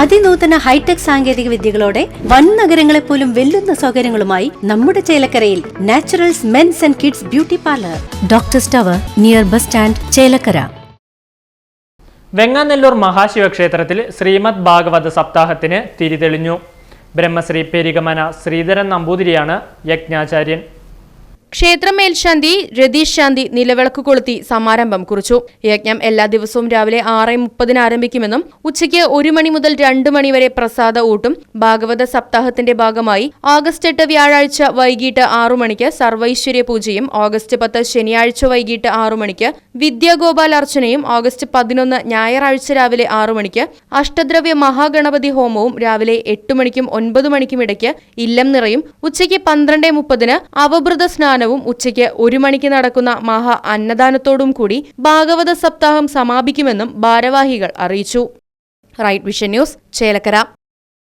അതിനൂതന hi tech സാങ്കേതിക വിദ്യകളോടെ വൻ നഗരങ്ങളെ പോലും വെല്ലുന്ന സൗകര്യങ്ങളുമായി നമ്മുടെ ചേലക്കരയിൽ Naturals men's and kids beauty parlour. Doctor tower near bus stand Chelakkara. Venganellur മഹാശിവക്ഷേത്രത്തിൽ Shrimad ഭാഗവത സപ്താഹത്തിന് തിരിതെളിഞ്ഞു ബ്രഹ്മശ്രീ പെരികമന ശ്രീധരൻ നമ്പൂതിരിയാണ് യജ്ഞാചാര്യൻ. ക്ഷേത്രം മേൽശാന്തി രതീഷ് ശാന്തി നിലവിളക്ക് കൊളുത്തി സമാരംഭം കുറിച്ചു. യജ്ഞം എല്ലാ ദിവസവും രാവിലെ ആറ് മുപ്പതിന് ആരംഭിക്കുമെന്നും ഉച്ചയ്ക്ക് ഒരു മണി മുതൽ രണ്ട് മണി വരെ പ്രസാദ ഊട്ടും ഭാഗവത സപ്താഹത്തിന്റെ ഭാഗമായി ഓഗസ്റ്റ് എട്ട് വ്യാഴാഴ്ച വൈകിട്ട് ആറു മണിക്ക് സർവൈശ്വര്യ പൂജയും ഓഗസ്റ്റ് പത്ത് ശനിയാഴ്ച വൈകിട്ട് ആറു മണിക്ക് വിദ്യാഗോപാൽ അർച്ചനയും ഓഗസ്റ്റ് പതിനൊന്ന് ഞായറാഴ്ച രാവിലെ ആറു മണിക്ക് അഷ്ടദ്രവ്യ മഹാഗണപതി ഹോമവും രാവിലെ എട്ട് മണിക്കും ഒൻപത് മണിക്കും ഇടയ്ക്ക് ഇല്ലം നിറയും ഉച്ചയ്ക്ക് പന്ത്രണ്ട് മുപ്പതിന് അവഭൃത സ്നാനവും ഉച്ചയ്ക്ക് ഒരു മണിക്ക് നടക്കുന്ന മഹാ അന്നദാനത്തോടും കൂടി ഭാഗവത സപ്താഹം സമാപിക്കുമെന്നും ഭാരവാഹികൾ അറിയിച്ചു. Right Vision News Chelakkara.